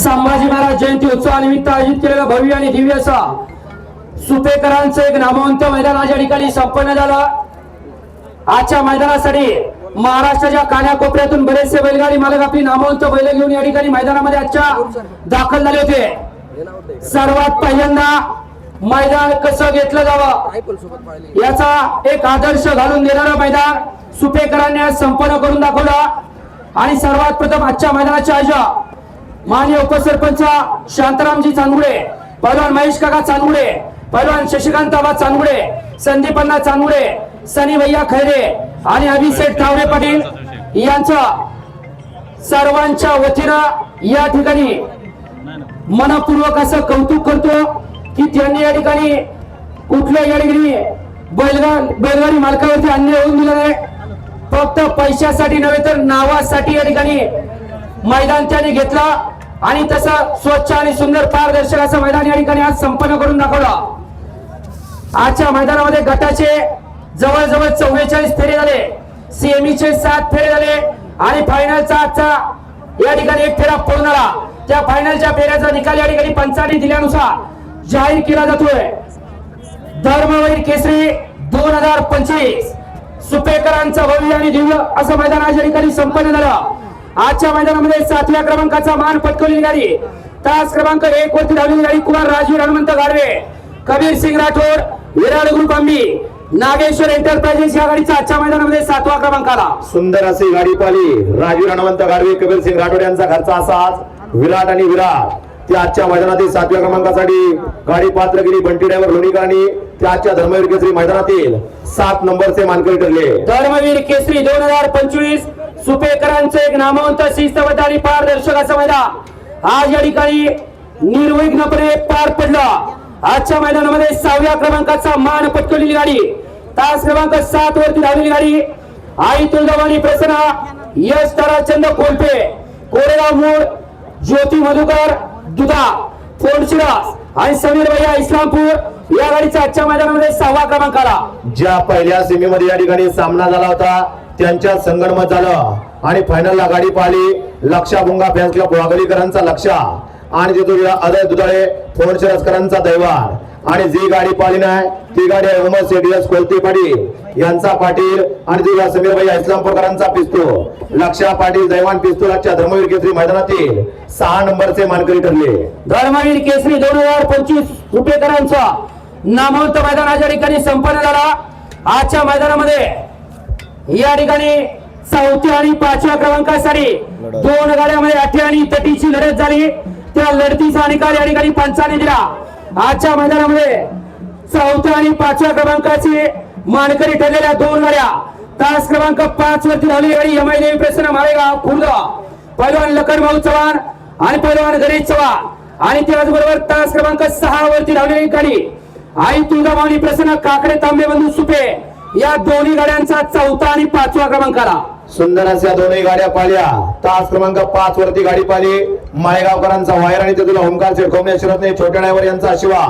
संभाजी महाराज जयंती उत्सवानिमित्त आयोजित केलेला भव्य आणि दिव्य असा सुपेकरांचं एक नामवंत मैदान आज या ठिकाणी संपन्न झालं. आजच्या मैदानासाठी महाराष्ट्राच्या कानाकोपऱ्यातून बरेचसे बैलगाडी मालक आपली नामवंत बैल घेऊन या ठिकाणी मैदानामध्ये आजच्या दाखल झाले होते. सर्वात पहिल्यांदा मैदान कसं घेतलं जावं याचा एक आदर्श घालून देणारा मैदान सुपेकरांनी आज संपन्न करून दाखवलं. आणि सर्वात प्रथम आजच्या मैदानाचे आयोजक माननीय उपसरपंच शांतारामजी चांदुडे पहलवान महेश काका चांदुडे पहलवान शशिकांत आबा चांदुडे संदीपन्ना चांदुडे सनी भैया खैरे आणि अभिषेक ठावरे पाटील यांचा सर्वांच्या वतीनं या ठिकाणी मनपूर्वक असं कौतुक करतो की त्यांनी या ठिकाणी कुठल्या या ठिकाणी बैलगा बैलगाडी मालकावरती अन्याय होऊन दिला नाही. फक्त पैशासाठी नव्हे तर नावासाठी या ठिकाणी मैदान त्याने घेतला. आणि तसं स्वच्छ आणि सुंदर पारदर्शक असं मैदान या ठिकाणी आज संपन्न करून दाखवलं. आजच्या मैदानामध्ये गटाचे जवळजवळ चव्वेचाळीस फेरे झाले. सेमीचे सात फेरे झाले. आणि फायनलचा आजचा या ठिकाणी एक फेरा पूर्ण झाला त्या फायनलच्या फेऱ्याचा निकाल या ठिकाणी पंचाने दिल्यानुसार जाहीर केला जातोय. धर्मवीर केसरी दोन हजार पंचवीस. सुपेकरांचं भव्य आणि दिव्य असं मैदान आज या ठिकाणी संपन्न झालं. आजच्या मैदानामध्ये सातव्या क्रमांकाचा मान पटकवलेली गाडी तास क्रमांक एक वरती धावलेली गाडी कुमार राजवीर हनुमंत गाडवे कबीर सिंग राठोड विराट ग्रुप आंबी नागेश्वर एंटरप्राइजेस या गाडीचा आजच्या मैदानामध्ये सातवा क्रमांक आला सुंदर अशी गाडी पाली राजीव हनुमंत गाडवे कबीर सिंग राठोड यांचा घरचा असाच विराट आणि विराट. ते आजच्या मैदानातील सातव्या क्रमांकासाठी गाडी पात्र केली बंटी ड्रायव्हर लोणीकर आणि ते आजच्या धर्मवीर केसरी मैदानातील सात नंबरचे मानकरी ठरले. धर्मवीर केसरी दोन हजार पंचवीस सुपेकरांचं एक नामवंत शिस्तबद्ध आणि पारदर्शक असं मैदान. आज या ठिकाणी निर्विघ्नपणे पार पडलं. आजच्या मैदानामध्ये सहाव्या क्रमांकाचा मान पटकवलेली गाडी. तास क्रमांक सात वरती धावलेली गाडी. आई तुळजावाणी प्रसन्ना यश ताराचंद कोलपे कोरेगाव मूळ ज्योती मधुकर दुधा फोडशिरास आणि समीर भैया इस्लामपूर या गाडीचा आजच्या मैदानामध्ये सहावा क्रमांक आला. ज्या पहिल्या सेमीमध्ये या ठिकाणी सामना झाला होता त्यांच्या संगणमत झालं. आणि फायनलला गाडी पाहिली. लक्षा गुंगा फॅन्स क्लब वाघलीकरांचा लक्षा आणि तिथे अदय दुधाळे फोडशिरसकरांचा दैवार. आणि जी गाडी पाहिली नाही ती गाडी अहमद सेडियस कोलते पाटील यांचा पाटील आणि तिला समीर भैया इस्लामपूरकरांचा पिस्तू लक्षा पाटील दैवान पिस्तूलाच्या धर्मवीर केसरी मैदानातील सहा नंबरचे मानकरी ठरले. धर्मवीर केसरी दोन हजार पंचवीस रुपयेकरांचा नामवंत मैदान ठिकाणी संपन्न झाला. आजच्या मैदानामध्ये या ठिकाणी चौथ्या आणि पाचव्या क्रमांकासाठी दोन गाड्यामध्ये अठ्या आणि तटीची लढत झाली. त्या लढतीचा निकाल या ठिकाणी पंचाने दिला. आजच्या मैदानामध्ये चौथ्या आणि पाचव्या क्रमांकाची मानकरी ठरलेल्या दोन गाड्या. तास क्रमांक पाच वरती धावली गाडी एम आय देवी प्रसन्न माळेगाव खुर्द. पैलवान लखन भाऊ चव्हाण आणि पैलवान गणेश चव्हाण. आणि त्याचबरोबर तास क्रमांक सहा वरती धावलेली गाडी. आई तुळजाभवानी प्रसन्न काकडे तांबे बंधू सुपे. या दोन्ही गाड्यांचा चौथा आणि पाचवा क्रमांक आला सुंदर अशा दोन्ही गाड्या पाल्या तास क्रमांक पाच वरती गाडी पाली माळेगावकरांचा वायर आणि तेथील ओमकार शिरत नाही. छोट्या ड्रायव्हर यांचा शिवा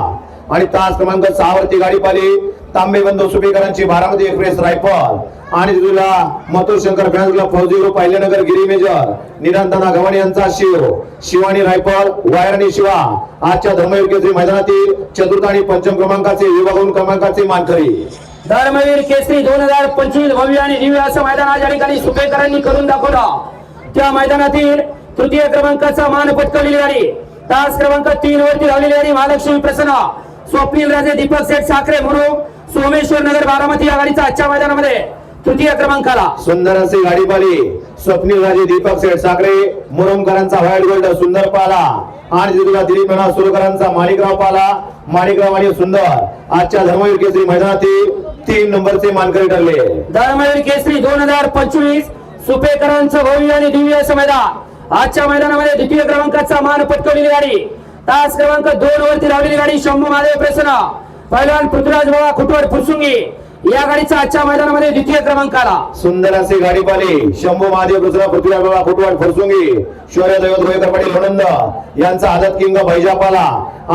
आणि तास क्रमांक सहा वरती गाडी पाली तांबे बंधू सुपेकरांची बारामती एक्सप्रेस रायफल. आणि तिथूला मथुर शंकर फॅन्स क्लब फौजी ग्रुप अहिल्यानगर गिरी मेजर. निरंतना गव्हाणे यांचा शिव शिवानी रायफल वायर आणि शिवा. आजच्या धर्मवीर मैदानातील चतुर्थ आणि पंचम क्रमांकाचे विभागून क्रमांकाचे मानकरी. धर्मवीर केसरी दोन हजार पंचवीस भव्य आणि दिव्य असं मैदान आज या ठिकाणी सुपेकरांनी करून दाखवला. त्या मैदानातील तृतीय क्रमांकाचा मान पटकवलेली गाडी. तास क्रमांक तीन वरती लावलेली गाडी महालक्ष्मी प्रसन्न. स्वप्नील राजे दीपक सेठ साखरे म्हणून सोमेश्वर नगर बारामती या गाडीचा आजच्या मैदानामध्ये तृतीय क्रमांकाला. सुंदर अशी गाडी पाली स्वप्नीलराजे दीपक सेठ साखरे मुरुमकरांचा व्हाईट गोल्ड सुंदर पाला. आणि तिथला दिलीप मेणा सुरकरांचा माणिकराव पाला. माणिकराव आणि सुंदर आजच्या धर्मवीर केसरी मैदानातील तीन नंबरचे मानकरी ठरले. धर्मवीर केसरी दोन हजार पंचवीस सुपेकरांचं भव्य आणि दिव्य असं मैदान. आजच्या मैदानामध्ये द्वितीय क्रमांकाचा मान पटकवलेली गाडी. तास क्रमांक दोन वरती लावलेली गाडी शंभू महादेव प्रसन्न. पहिलवान पृथ्वीराज बाबा खुटवड फुरसुंगी. या गाडीचा आजच्या मैदानामध्ये द्वितीय क्रमांक आला सुंदर अशी गाडी पाली शंभू महादेव दुसरा पृथ्वीराज बाबा फुटवाड फरसुंगी शौर्य दैवत रोहिकर पाटील म्हणंद यांचा आदत किंग भैजापाला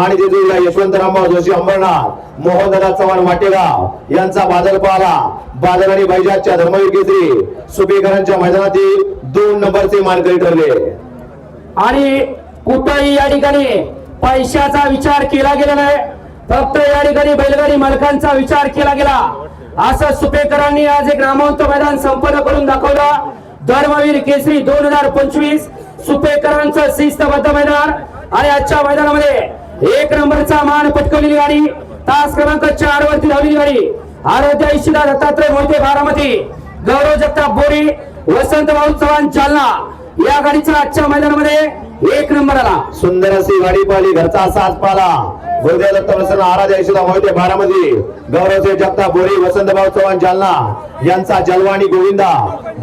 आणि तिथून यशवंतरामभाऊ जोशी अंबरनाथ मोहन दादा चव्हाण वाटेगाव यांचा बादल पाला. बादल आणि बैजाच्या धर्मवीर केसरी सुपेकरांच्या मैदानातील दोन नंबरचे मानकरी ठरले. आणि कुठंही या ठिकाणी पैशाचा विचार केला गेला नाही. फक्त या ठिकाणी बैलगाडी मालकांचा विचार केला गेला. असं सुपेकरांनी आज एक नामवंत मैदान संपन्न करून दाखवलं. धर्मवीर केसरी दोन हजार पंचवीस सुपेकरांचं शिस्तबद्ध मैदान. आणि आजच्या मैदानामध्ये एक नंबरचा मान पटकवलेली गाडी तास क्रमांक चार वरती धावलेली गाडी. आरोग्य इशिदा दत्तात्रय मोहिते बारामती गौरव जगताप बोरी वसंत भाऊ चव्हाण जालना. या गाडीचा आजच्या मैदानामध्ये एक नंबर आला. सुंदर अशी गाडी पाहिली घरचा साथ पाला गुरुदेव दत्त प्रसन्न आराध्य यशोदा मोहिते बारामती. गौरवसे जगता बोरी वसंतभाऊ चव्हाण जालना. यांचा जलवाणी गोविंदा.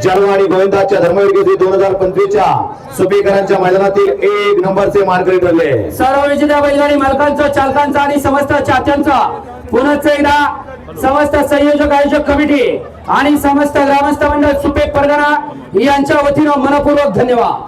जलवाणी गोविंदाच्या धर्मवीर दोन हजार पंचवीसच्या सुपीकरांच्या मैदानातील एक नंबरचे मानकरी ठरले. सर्व विजेत्या बैलगाडी मालकांचा चालकांचा आणि समस्त चात्यांचं पुनच एकदा समस्त संयोजक आयोजक कमिटी आणि समस्त ग्रामस्थ मंडळ सुपे परगणा यांच्या वतीनं मनपूर्वक धन्यवाद.